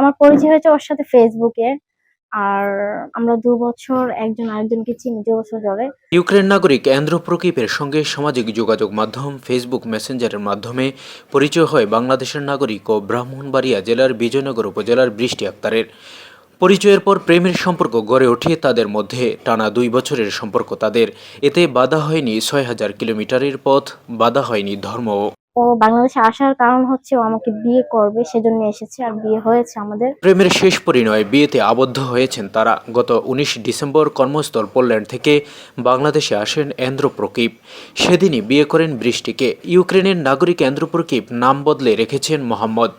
আমার পরিচয় হয়েছে ওর সাথে ফেসবুকে। আর আমরা দু বছর একজন আরেকজনকে চিনি, দু বছর ধরে ইউক্রেন নাগরিক অ্যান্দ্রো প্রকিপের সঙ্গে সামাজিক যোগাযোগ মাধ্যম ফেসবুক মেসেঞ্জারের মাধ্যমে পরিচয় হয় বাংলাদেশের নাগরিক ও ব্রাহ্মণবাড়িয়া জেলার বিজয়নগর উপজেলার বৃষ্টি আক্তারের। পরিচয়ের পর প্রেমের সম্পর্ক গড়ে ওঠে তাদের মধ্যে। টানা দুই বছরের সম্পর্ক তাদের। এতে বাধা হয়নি ছয় হাজার কিলোমিটারের পথ, বাধা হয়নি ধর্মও ও বাংলাদেশে আসার কারণ হচ্ছে ও আমাকে বিয়ে করবে, সেজন্য এসেছে আর বিয়ে হয়েছে আমাদের। প্রেমের শেষ পরিণয় বিয়েতে আবদ্ধ হয়েছেন তারা। গত উনিশ ডিসেম্বর কর্মস্থল পোল্যান্ড থেকে বাংলাদেশে আসেন এন্দ্র প্রকীপ। সেদিনই বিয়ে করেন বৃষ্টিকে। ইউক্রেনের নাগরিক এন্দ্র প্রকীপ নাম বদলে রেখেছেন মোহাম্মদ।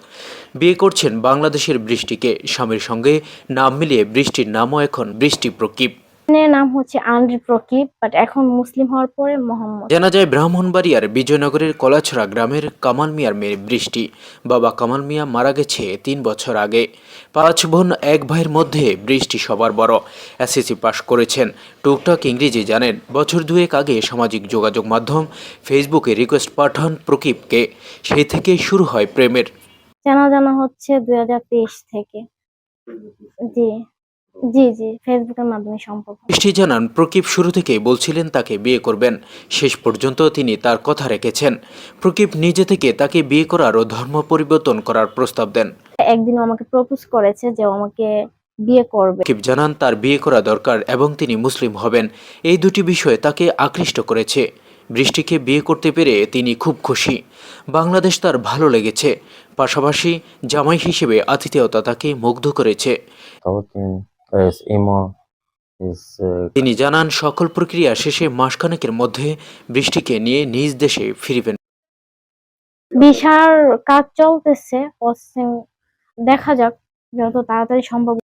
বিয়ে করছেন বাংলাদেশের বৃষ্টিকে। স্বামীর সঙ্গে নাম মিলিয়ে বৃষ্টির নামও এখন বৃষ্টি প্রকীপ। নাম হচ্ছে আন্দ্রি প্রকিপ বাট এখন মুসলিম হওয়ার পরে মোহাম্মদ। জানা যায় ব্রাহ্মণবাড়িয়ার বিজয়নগরের কলাছড়া গ্রামের কামাল মিয়ার মেয়ে বৃষ্টি। বাবা কামাল মিয়া মারা গেছে তিন বছর আগে। পাঁচ বোন এক ভাইয়ের মধ্যে বৃষ্টি সবার বড়। এসএসসি পাশ করেছেন। টুকটাক ইংরেজি জানেন। বছর দুয়েক আগে সামাজিক যোগাযোগ মাধ্যম ফেসবুকে রিকোয়েস্ট পাঠান প্রকীপকে। সেই থেকেই শুরু হয় প্রেমের। জানা জানা হচ্ছে দুই হাজার তেইশ থেকে। জি। জি জি ফেসবুকের মাধ্যমে সম্পর্ক বৃষ্টি জানান প্রকীপ শুরু থেকেই বলছিলেন তাকে বিয়ে করবেন। শেষ পর্যন্ত তিনি তার কথা রেখেছেন। প্রকীপ নিজে থেকে তাকে বিয়ে করার ও ধর্ম পরিবর্তন করার প্রস্তাব দেন। একদিন আমাকে প্রপোজ করেছে যে ও আমাকে বিয়ে করবে। রকিব জানান তার বিয়ে করা দরকার এবং তিনি মুসলিম হবেন। এই দুটি বিষয় তাকে আকৃষ্ট করেছে। বৃষ্টিকে বিয়ে করতে পেরে তিনি খুব খুশি। বাংলাদেশ তার ভালো লেগেছে। পাশাপাশি জামাই হিসেবে আতিথেয়তা তাকে মুগ্ধ করেছে। Uh, তিনি জানান সকল প্রক্রিয়া শেষে মাসখানেকের মধ্যে বৃষ্টিকে নিয়ে নিজ দেশে ফিরবেন। বিশার কাজ চলতেছে পশ্চিম দেখা যাক যত তাড়াতাড়ি সম্ভব।